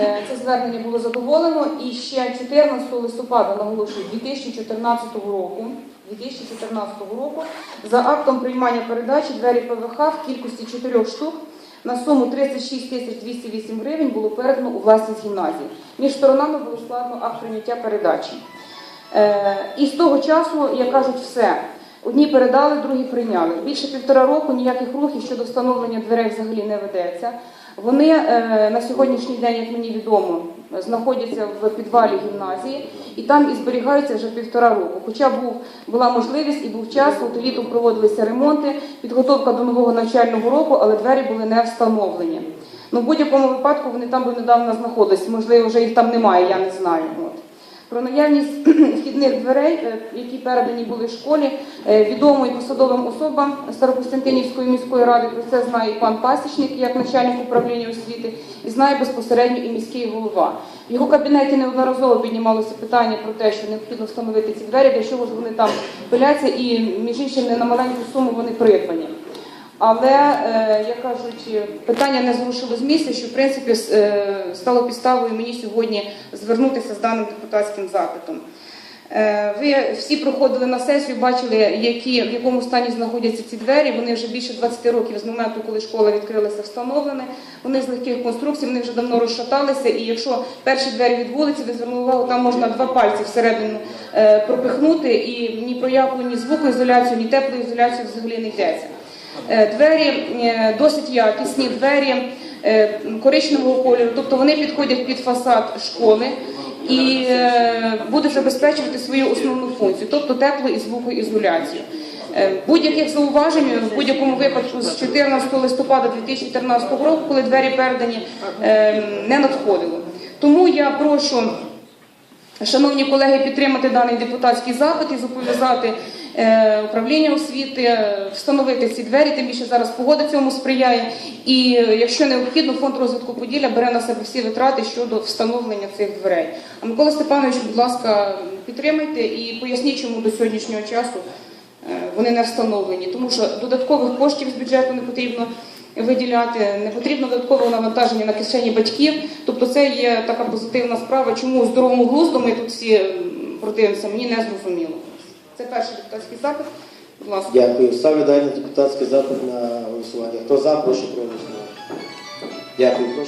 Е, це звернення було задоволено і ще 14 листопада, наголошую, 2014 року, 2014 року за актом приймання передачі двері ПВХ в кількості 4 штук на суму 36 тисяч 208 гривень було передано у власність гімназії. Між сторонами було складено акт прийняття передачі. Е, І з того часу, як кажуть, все. Одні передали, другі прийняли. Більше півтора року ніяких рухів щодо встановлення дверей взагалі не ведеться. Вони е, на сьогоднішній день, як мені відомо, знаходяться в підвалі гімназії і там і зберігаються вже півтора року. Хоча був була можливість і був час, от літом проводилися ремонти, підготовка до нового навчального року, але двері були не встановлені. Ну, в будь-якому випадку вони там би недавно знаходились. Можливо, вже їх там немає, я не знаю. От. Про наявність вхідних дверей, е, які передані були школі, е, відомо посадовим особам Старокостянтинівської міської ради. Про це знає пан Пасічник, як начальник управління освіти, і знає безпосередньо і міський голова. В його кабінеті неодноразово піднімалося питання про те, що необхідно встановити ці двері, для чого ж вони там пиляться, і між іншим не на маленьку суму вони придбані. Але, е, як кажуть, питання не зрушило з місця, що в принципі е, стало підставою мені сьогодні звернутися з даним депутатським запитом. Е, Ви всі проходили на сесію, бачили, які, в якому стані знаходяться ці двері. Вони вже більше 20 років з моменту, коли школа відкрилася, встановлені. Вони з легких конструкцій, вони вже давно розшаталися. І якщо перші двері від вулиці, ви звернули увагу, там можна два пальці всередину пропихнути, і ні про яку ні звукоізоляцію, ні теплоізоляцію взагалі не йдеться. Е, Двері е, досить якісні, двері е, коричневого кольору, тобто вони підходять під фасад школи і будуть забезпечувати свою основну функцію, тобто тепло і звукоізоляцію. Будь-яких зауважень в будь-якому випадку з 14 листопада 2014 року, коли двері передані, не надходило. Тому я прошу Шановні колеги, підтримати даний депутатський запит і зобов'язати управління освіти е, встановити ці двері, тим більше зараз погода цьому сприяє. І е, якщо необхідно, фонд розвитку Поділля бере на себе всі витрати щодо встановлення цих дверей. А Микола Степанович, будь ласка, підтримайте і поясніть, чому до сьогоднішнього часу е, вони не встановлені, тому що додаткових коштів з бюджету не потрібно виділяти, не потрібно додаткового навантаження на кишені батьків. Тобто це є така позитивна справа. Чому здоровому глузду ми тут всі противимося, мені не зрозуміло. Це перший депутатський запит. Будь ласка. Дякую. Ставлю даний депутатський запит на голосування. Хто за, прошу проголосувати. Дякую. Прошу.